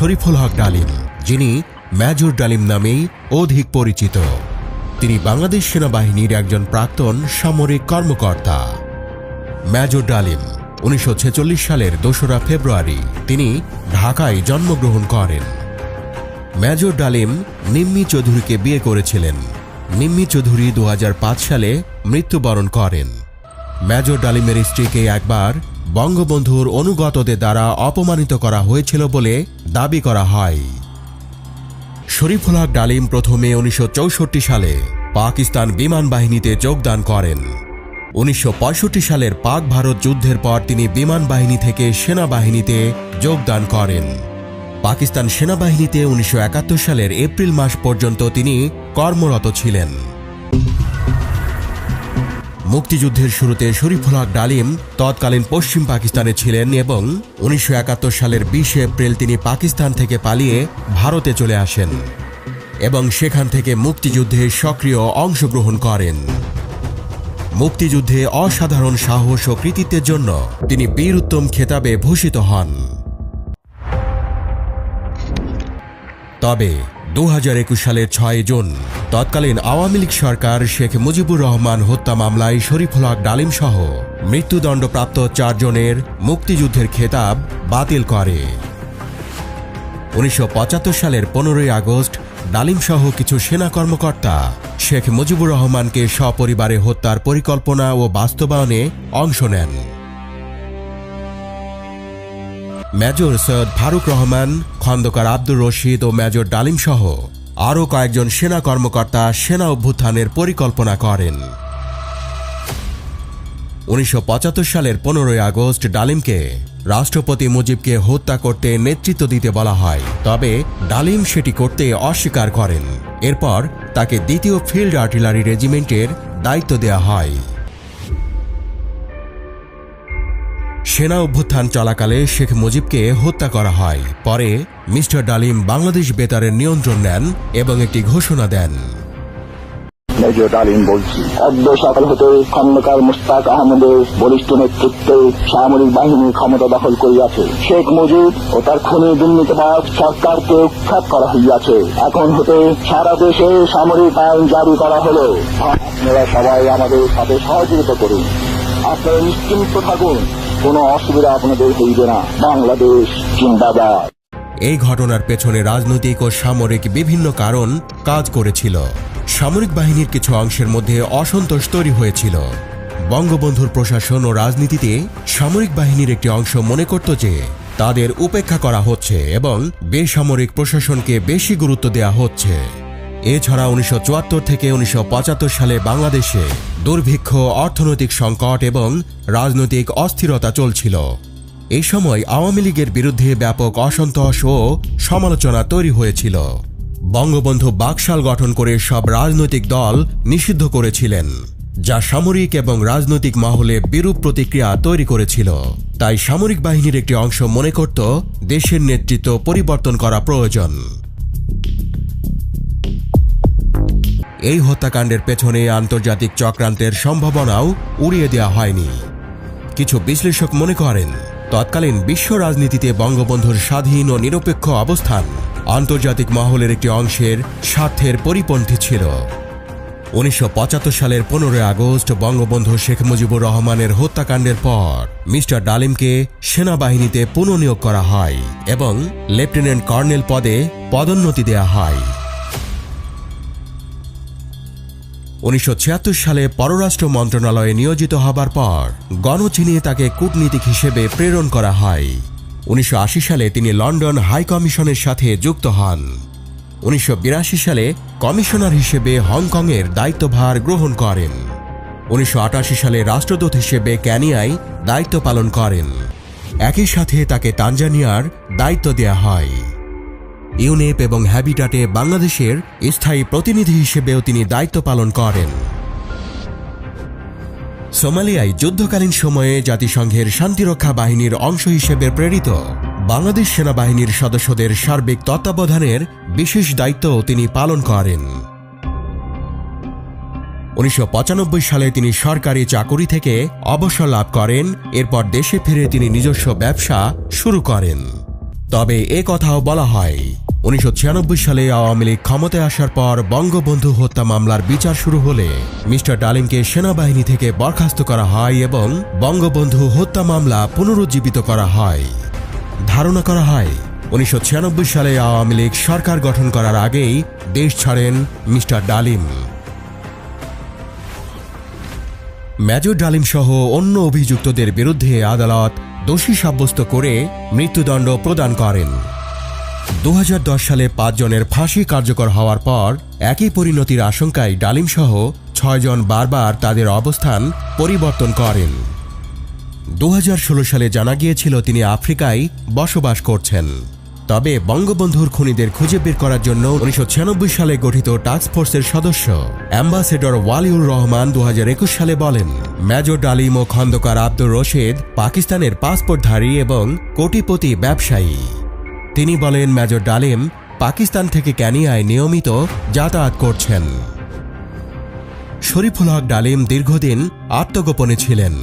শরীফুল হক ডালিম, যিনি মেজর ডালিম নামেই অধিক পরিচিত। তিনি বাংলাদেশ সেনাবাহিনীর একজন প্রাক্তন সামরিক কর্মকর্তা। মেজর ডালিম, উনিশশো ছেচল্লিশ সালের দোসরা ফেব্রুয়ারি, তিনি ঢাকায় জন্মগ্রহণ করেন। মেজর ডালিম নিম্মি চৌধুরীকে বিয়ে করেছিলেন। নিম্মি চৌধুরী দু হাজার পাঁচ সালে মৃত্যুবরণ করেন। মেজর ডালিমের স্ত্রীকে একবার বঙ্গবন্ধুর অনুগতদের দ্বারা অপমানিত করা হয়েছিল বলে দাবি করা হয়। শরীফুল ডালিম প্রথমে উনিশশো চৌষট্টি সালে পাকিস্তান বিমান বাহিনীতে যোগদান করেন। উনিশশো পঁয়ষট্টি সালের পাক ভারত যুদ্ধের পর তিনি বিমান বাহিনী থেকে সেনাবাহিনীতে যোগদান করেন। পাকিস্তান সেনাবাহিনীতে উনিশশো একাত্তর সালের এপ্রিল মাস পর্যন্ত তিনি কর্মরত ছিলেন। মুক্তিযুদ্ধের শুরুতে শরীফুল হক ডালিম তৎকালীন পশ্চিম পাকিস্তানে ছিলেন এবং উনিশশো একাত্তর সালের বিশে এপ্রিল তিনি পাকিস্তান থেকে পালিয়ে ভারতে চলে আসেন এবং সেখান থেকে মুক্তিযুদ্ধে সক্রিয় অংশগ্রহণ করেন। মুক্তিযুদ্ধে অসাধারণ সাহস ও কৃতিত্বের জন্য তিনি বীর উত্তম খেতাবে ভূষিত হন। তবে দু হাজার একুশ সালের ছয় জুন তৎকালীন আওয়ামী লীগ সরকার শেখ মুজিবুর রহমান হত্যা মামলায় শরীফুল হক ডালিম সহ মৃত্যুদণ্ডপ্রাপ্ত চারজনের মুক্তিযুদ্ধের খেতাব বাতিল করে। উনিশশো পঁচাত্তর সালের পনেরোই আগস্ট ডালিম সহ কিছু সেনা কর্মকর্তা শেখ মুজিবুর রহমানকে সপরিবারে হত্যার পরিকল্পনা ও বাস্তবায়নে অংশ নেন। মেজর সৈয়দ ফারুক রহমান, খন্দকার আব্দুর রশিদ ও মেজর ডালিম সহ আরও কয়েকজন সেনা কর্মকর্তা সেনা অভ্যুত্থানের পরিকল্পনা করেন। উনিশশো পঁচাত্তর সালের পনেরোই আগস্ট ডালিমকে রাষ্ট্রপতি মুজিবকে হত্যা করতে নেতৃত্ব দিতে বলা হয়, তবে ডালিম সেটি করতে অস্বীকার করেন। এরপর তাকে দ্বিতীয় ফিল্ড আর্টিলারি রেজিমেন্টের দায়িত্ব দেওয়া হয়। সেনা অভ্যুত্থান চলাকালে শেখ মুজিবকে হত্যা করা হয়। পরে মিস্টার ডালিম বাংলাদেশ বেতারের নিয়ন্ত্রণ নেন এবং একটি ঘোষণা দেন। মেজর ডালিম বলছি অদ্য সকাল হতে খন্দকার মুস্তাক আহমেদের বলিষ্ঠ নেতৃত্বে সামরিক বাহিনী ক্ষমতা দখল করিয়াছে। শেখ মুজিব ও তার খুনি দুর্নীতিবাদ সরকারকে উৎখাত করা হইয়াছে। এখন হতে সারা দেশে সামরিক আইন জারি করা হলো। আপনারা সবাই আমাদের সাথে সহযোগিতা করুন। আপনারা নিশ্চিন্ত থাকুন। কোনো অসুবিধা আপনাদের হইবে না। বাংলাদেশ জিন্দাবাদ। এই ঘটনার পেছনে রাজনৈতিক ও সামরিক বিভিন্ন কারণ কাজ করেছিল। সামরিক বাহিনীর কিছু অংশের মধ্যে অসন্তোষ তৈরি হয়েছিল। বঙ্গবন্ধুর প্রশাসন ও রাজনীতিতে সামরিক বাহিনীর একটি অংশ মনে করত যে, তাদের উপেক্ষা করা হচ্ছে এবং বেসামরিক প্রশাসনকে বেশি গুরুত্ব দেওয়া হচ্ছে। এছাড়া উনিশশো চুয়াত্তর থেকে উনিশশো পঁচাত্তর সালে বাংলাদেশে দুর্ভিক্ষ, অর্থনৈতিক সংকট এবং রাজনৈতিক অস্থিরতা চলছিল। এই সময় আওয়ামী লীগের বিরুদ্ধে ব্যাপক অসন্তোষ ও সমালোচনা তৈরি হয়েছিল। বঙ্গবন্ধু বাকশাল গঠন করে সব রাজনৈতিক দল নিষিদ্ধ করেছিলেন, যা সামরিক এবং রাজনৈতিক মহলে বিরূপ প্রতিক্রিয়া তৈরি করেছিল। তাই সামরিক বাহিনীর একটি অংশ মনে করত, দেশের নেতৃত্ব পরিবর্তন করা প্রয়োজন। এই হত্যাকাণ্ডের পেছনে আন্তর্জাতিক চক্রান্তের সম্ভাবনাও উড়িয়ে দেওয়া হয়নি। কিছু বিশ্লেষক মনে করেন, তৎকালীন বিশ্ব রাজনীতিতে বঙ্গবন্ধুর স্বাধীন ও নিরপেক্ষ অবস্থান আন্তর্জাতিক মহলের একটি অংশের স্বার্থের পরিপন্থী ছিল। উনিশশো পঁচাত্তর সালের পনেরোই আগস্ট বঙ্গবন্ধু শেখ মুজিবুর রহমানের হত্যাকাণ্ডের পর মিস্টার ডালিমকে সেনাবাহিনীতে পুনঃনিয়োগ করা হয় এবং লেফটেন্যান্ট কর্নেল পদে পদোন্নতি দেয়া হয়। উনিশশো ছিয়াত্তর সালে পররাষ্ট্র মন্ত্রণালয়ে নিয়োজিত হবার পর গণচিনে তাকে কূটনীতিক হিসেবে প্রেরণ করা হয়। উনিশশো আশি সালে তিনি লন্ডন হাই কমিশনের সাথে যুক্ত হন। উনিশশো বিরাশি সালে কমিশনার হিসেবে হংকংয়ের দায়িত্বভার গ্রহণ করেন। উনিশশো আটাশি সালে রাষ্ট্রদূত হিসেবে ক্যানিয়ায় দায়িত্ব পালন করেন। একই সাথে তাকে তানজানিয়ার দায়িত্ব দেয়া হয়। ইউনেপ এবং হ্যাবিটাটে বাংলাদেশের স্থায়ী প্রতিনিধি হিসেবেও তিনি দায়িত্ব পালন করেন। সোমালিয়ায় যুদ্ধকালীন সময়ে জাতিসংঘের শান্তিরক্ষা বাহিনীর অংশ হিসেবে প্রেরিত বাংলাদেশ সেনাবাহিনীর সদস্যদের সার্বিক তত্ত্বাবধানের বিশেষ দায়িত্বও তিনি পালন করেন। উনিশশো পঁচানব্বই সালে তিনি সরকারি চাকুরি থেকে অবসর লাভ করেন, এরপর দেশে ফিরে তিনি নিজস্ব ব্যবসা শুরু করেন। তবে এ কথাও বলা হয়, উনিশশো ছিয়ানব্বই সালে আওয়ামী লীগ ক্ষমতায় আসার পর বঙ্গবন্ধু হত্যা মামলার বিচার শুরু হলে মিস্টার ডালিমকে সেনাবাহিনী থেকে বরখাস্ত করা হয় এবং বঙ্গবন্ধু হত্যা মামলা পুনরুজ্জীবিত করা হয়। ধারণা করা হয়, উনিশশো ছিয়ানব্বই সালে আওয়ামী লীগ সরকার গঠন করার আগেই দেশ ছাড়েন মিস্টার ডালিম। মেজর ডালিম সহ অন্য অভিযুক্তদের বিরুদ্ধে আদালত দোষী সাব্যস্ত করে মৃত্যুদণ্ড প্রদান করেন। দু হাজার দশ সালে পাঁচজনের ফাঁসি কার্যকর হওয়ার পর একই পরিণতির আশঙ্কায় ডালিমসহ ছয়জন বারবার তাদের অবস্থান পরিবর্তন করেন। দু হাজার ষোলো সালে জানা গিয়েছিল তিনি আফ্রিকায় বসবাস করছেন। তবে বঙ্গবন্ধুর খুনিদের খুঁজে বের করার জন্য উনিশশো ছিয়ানব্বই সালে গঠিত টাস্কফোর্সের সদস্য। অ্যাম্বাসেডর ওয়ালিউর রহমান দু হাজার একুশ সালে বলেন, মেজর ডালিম ও খন্দকার আব্দুর রশিদ পাকিস্তানের পাসপোর্টধারী এবং কোটিপতি ব্যবসায়ী। তিনি বলেন, মেজর ডালিম পাকিস্তান থেকে ক্যানিয়ায় নিয়মিত যাতায়াত করছেন। শরীফুল হক ডালিম দীর্ঘদিন আত্মগোপনে ছিলেন।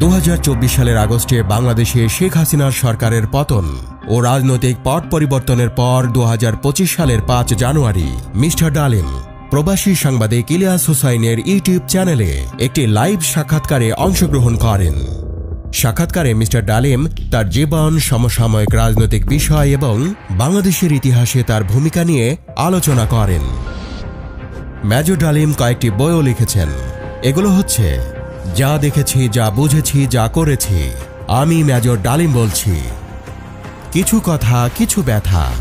দু হাজার চব্বিশ সালের আগস্টে বাংলাদেশে শেখ হাসিনার সরকারের পতন ও রাজনৈতিক পট পরিবর্তনের পর দু হাজার পঁচিশ সালের পাঁচ জানুয়ারি, মিস্টার ডালিম, প্রবাসী সাংবাদিক ইলিয়াস হুসাইনের ইউটিউব চ্যানেলে একটি লাইভ সাক্ষাৎকারে অংশগ্রহণ করেন। সাক্ষাৎকারে মিস্টার ডালিম তার জীবন, সমসাময়িক রাজনৈতিক বিষয় এবং বাংলাদেশের ইতিহাসে তার ভূমিকা নিয়ে আলোচনা করেন। মেজর ডালিম কয়েকটি বইও লিখেছেন। এগুলো হচ্ছে যা দেখেছি যা বুঝেছি যা করেছি আমি মেজর ডালিম বলছি। কিছু কথা কিছু ব্যথা।